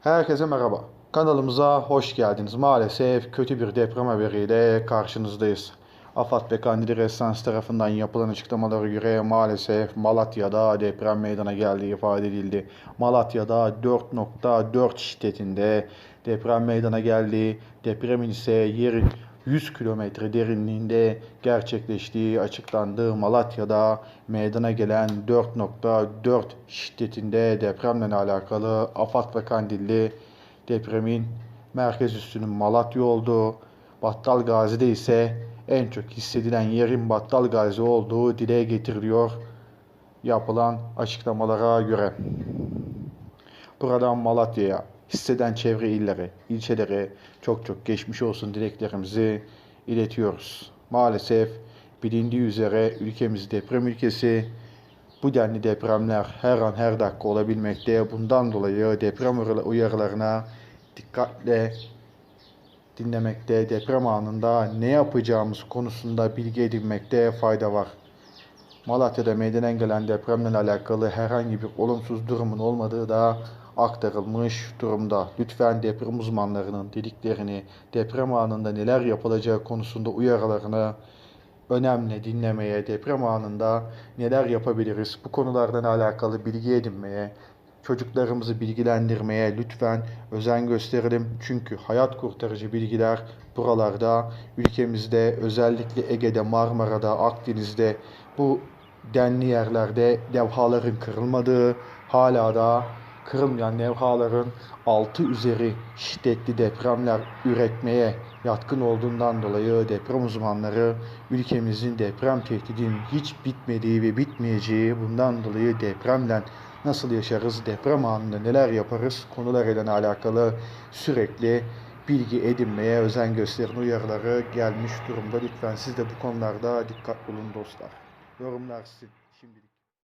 Herkese merhaba. Kanalımıza hoş geldiniz. Maalesef kötü bir deprem haberiyle karşınızdayız. AFAD ve Kandili Restans tarafından yapılan açıklamalara göre maalesef Malatya'da deprem meydana geldiği ifade edildi. Malatya'da 4.4 şiddetinde deprem meydana geldi. Depremin ise yerin 100 kilometre derinliğinde gerçekleştiği açıklandı. Malatya'da meydana gelen 4.4 şiddetinde depremle alakalı AFAD ve Kandilli depremin merkez üssünün Malatya olduğu, Battal Gazi'de ise en çok hissedilen yerin Battal Gazi olduğu dile getiriliyor yapılan açıklamalara göre. Buradan Malatya'ya, hisseden çevre illere, ilçelere çok çok geçmiş olsun dileklerimizi iletiyoruz. Maalesef bilindiği üzere ülkemiz deprem ülkesi. Bu denli depremler her an her dakika olabilmekte. Bundan dolayı deprem uyarılarına dikkatle dinlemekte, deprem anında ne yapacağımız konusunda bilgi edinmekte fayda var. Malatya'da meydana gelen depremle alakalı herhangi bir olumsuz durumun olmadığı da aktarılmış durumda. Lütfen deprem uzmanlarının dediklerini, deprem anında neler yapılacağı konusunda uyarılarını önemli dinlemeye, deprem anında neler yapabiliriz, bu konulardan alakalı bilgi edinmeye, çocuklarımızı bilgilendirmeye lütfen özen gösterelim. Çünkü hayat kurtarıcı bilgiler buralarda, ülkemizde, özellikle Ege'de, Marmara'da, Akdeniz'de bu denli yerlerde levhaların kırılmadığı, hala da kırılmayan levhaların altı üzeri şiddetli depremler üretmeye yatkın olduğundan dolayı deprem uzmanları ülkemizin deprem tehdidinin hiç bitmediği ve bitmeyeceği bundan dolayı depremle nasıl yaşarız, deprem anında neler yaparız konularıyla alakalı sürekli bilgi edinmeye özen gösterin uyarıları gelmiş durumda. Lütfen siz de bu konularda dikkatli olun dostlar. Yorumlar sizin. Şimdilik.